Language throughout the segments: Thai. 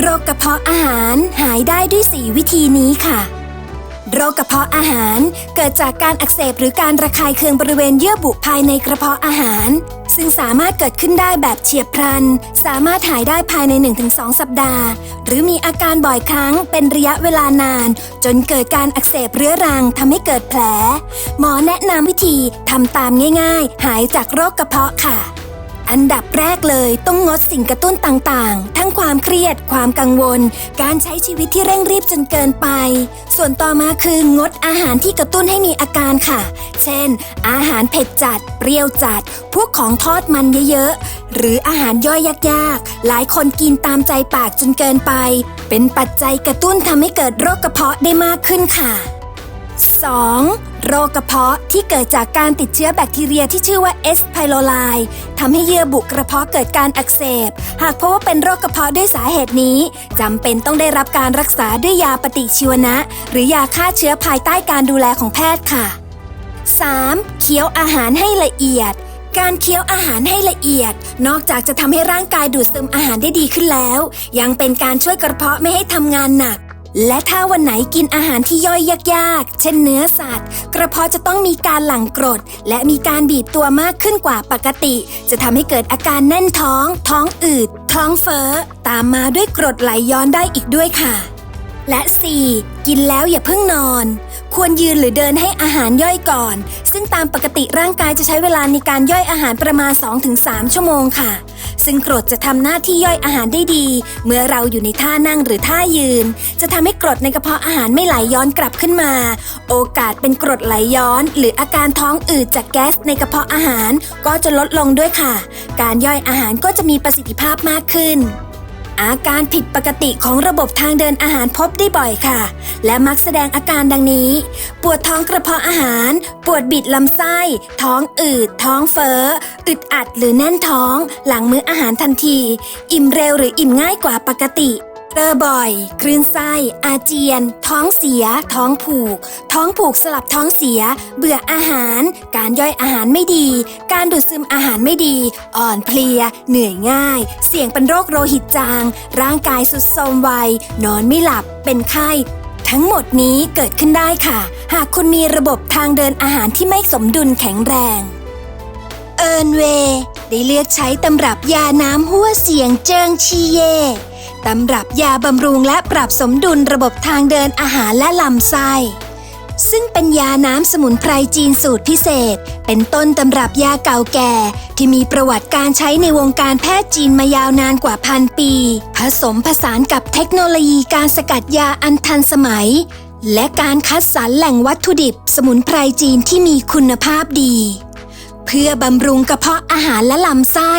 โรคกระเพาะอาหารหายได้ด้วย4วิธีนี้ค่ะ โรคกระเพาะอาหารเกิดจากการอักเสบหรือการระคายเคืองบริเวณเยื่อบุภายในกระเพาะอาหาร ซึ่งสามารถเกิดขึ้นได้แบบเฉียบพลัน สามารถหายได้ภายใน 1-2 สัปดาห์ หรือมีอาการบ่อยครั้งเป็นระยะเวลานาน จนเกิดการอักเสบเรื้อรังทำให้เกิดแผล หมอแนะนำวิธีทำตามง่าย ๆ หายจากโรคกระเพาะค่ะ อันดับแรกเลยต้องงดสิ่งกระตุ้นต่างๆ ทั้งความเครียด ความกังวล การใช้ชีวิตที่เร่งรีบจนเกินไป ส่วนต่อมาคืองดอาหารที่กระตุ้นให้มีอาการค่ะ เช่น อาหารเผ็ดจัด เปรี้ยวจัด พวกของทอดมันเยอะๆ หรืออาหารย่อยยากๆ หลายคนกินตามใจปากจนเกินไป เป็นปัจจัยกระตุ้นทำให้เกิดโรคกระเพาะได้มากขึ้นค่ะ 2. โรคกระเพาะที่เกิดจากการติดเชื้อแบคทีเรียที่ชื่อว่า S. pylori ทำให้เยื่อบุกระเพาะเกิดการอักเสบ หากพบว่าเป็นโรคกระเพาะด้วยสาเหตุนี้จำเป็นต้องได้รับการรักษาด้วยยาปฏิชีวนะ หรือยาฆ่าเชื้อภายใต้การดูแลของแพทย์ค่ะ 3. เคี้ยวอาหารให้ละเอียดการเคี้ยวอาหารให้ละเอียด นอกจากจะทำให้ร่างกายดูดซึมอาหารได้ดีขึ้นแล้ว ยังเป็นการช่วยกระเพาะไม่ให้ทำงานหนัก และถ้าวันไหนกินอาหารที่ย่อยยากๆ เช่นเนื้อสัตว์ กระเพาะจะต้องมีการหลั่งกรด และมีการบีบตัวมากขึ้นกว่าปกติ จะทำให้เกิดอาการแน่นท้อง ท้องอืด ท้องเฟ้อ ตามมาด้วยกรดไหลย้อนได้อีกด้วยค่ะ และ 4. กินแล้วอย่าเพิ่งนอน ควรยืนหรือเดินให้อาหารย่อยก่อน ซึ่งตามปกติร่างกายจะใช้เวลาในการย่อยอาหารประมาณ 2-3 ชั่วโมงค่ะ ซึ่งกรดจะทำหน้าที่ย่อยอาหารได้ดี เมื่อเราอยู่ในท่านั่งหรือท่ายืน จะทำให้กรดในกระเพาะอาหารไม่ไหลย้อนกลับขึ้นมา โอกาสเป็นกรดไหลย้อน หรืออาการท้องอืดจากแก๊สในกระเพาะอาหาร ก็จะลดลงด้วยค่ะ การย่อยอาหารก็จะมีประสิทธิภาพมากขึ้น อาการผิดปกติของระบบทางเดินอาหารพบได้บ่อยค่ะ และมักแสดงอาการดังนี้ ปวดท้องกระเพาะอาหาร ปวดบิดลำไส้ ท้องอืด ท้องเฟ้อ อึดอัดหรือแน่นท้อง หลังมื้ออาหารทันที อิ่มเร็วหรืออิ่มง่ายกว่าปกติ เรอบ่อย คลื่นไส้ อาเจียน ท้องเสีย ท้องผูก ท้องผูกสลับท้องเสีย เบื่ออาหาร การย่อยอาหารไม่ดี การดูดซึมอาหารไม่ดี อ่อนเพลีย เหนื่อยง่าย เสี่ยงเป็นโรคโลหิตจาง ร่างกายสุดโทรมไวนอนไม่หลับ เป็นไข้ทั้งหมดนี้เกิดขึ้นได้ค่ะ หากคุณมีระบบทางเดินอาหารที่ไม่สมดุลแข็งแรง เอิร์นเวย์ได้เลือกใช้ตำรับยาน้ำหัวเสียงเจิงชีเย ตำรับยาบำรุงและปรับสมดุลระบบทางเดินอาหารและลำไส้ซึ่งเป็นยาน้ำสมุนไพรจีนสูตรพิเศษ เป็นต้นตำรับยาเก่าแก่ ที่มีประวัติการใช้ในวงการแพทย์จีนมายาวนานกว่าพันปี ผสมผสานกับเทคโนโลยีการสกัดยาอันทันสมัย และการคัดสรรแหล่งวัตถุดิบ สมุนไพรจีนที่มีคุณภาพดี เพื่อบำรุงกระเพาะอาหารและลำไส้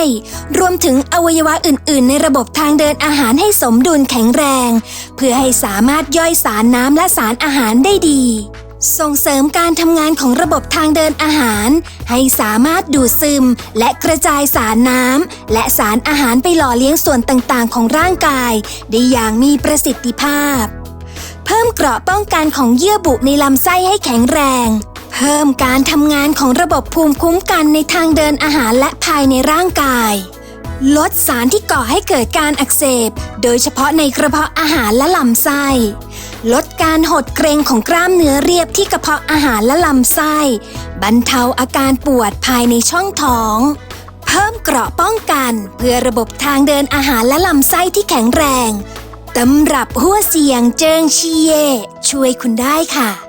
รวมถึงอวัยวะอื่น ๆ ในระบบทางเดินอาหารให้สมดุลแข็งแรง เพื่อให้สามารถย่อยสารน้ำและสารอาหารได้ดี ส่งเสริมการทำงานของระบบทางเดินอาหาร ให้สามารถดูดซึม และกระจายสารน้ำและสารอาหารไปหล่อเลี้ยงส่วนต่าง ๆ ของร่างกาย ได้อย่างมีประสิทธิภาพ เพิ่มเกราะป้องกันของเยื่อบุในลำไส้ให้แข็งแรง พิ่มการทำงานของระบบภูมิคุ้มกันในทางเดินอาหารและภายในร่างกาย ลดสารที่ก่อให้เกิดการอักเสบ โดยเฉพาะในกระเพาะอาหารและลำไส้ ลดการหดเกรงของกล้ามเนื้อเรียบที่กระเพาะอาหารและลำไส้ บรรเทาอาการปวดภายในช่องท้อง เพิ่มเกราะป้องกัน เพื่อระบบทางเดินอาหารและลำไส้ที่แข็งแรงตำรับหัวเสียงเจิงชีเย ช่วยคุณได้ค่ะ